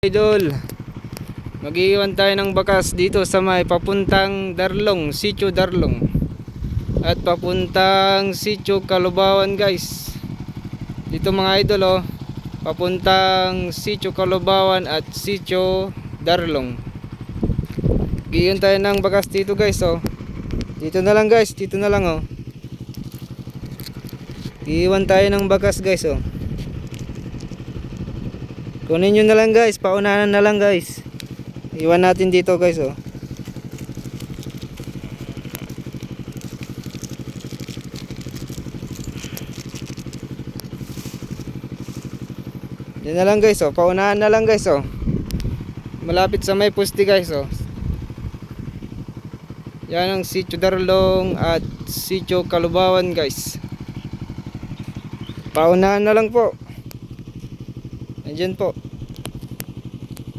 Idol, mag-iwan tayo ng bakas dito sa may papuntang Darlong, Sitio Darlong. At papuntang Sitio Kalubawan guys. Dito mga idol oh, papuntang Sitio Kalubawan at Sitio Darlong. Mag-iwan tayo ng bakas dito guys oh. Dito na lang guys, dito na lang oh. Iwan tayo ng bakas guys oh. Kunin nyo na lang guys, paunahan na lang guys. Iwan natin dito guys oh. Yan na lang guys oh, paunahan na lang guys oh. Malapit sa may pusti guys oh. Yan ang Sitio Darlong at Sitio Kalubawan guys. Paunahan na lang po. Nandiyan po.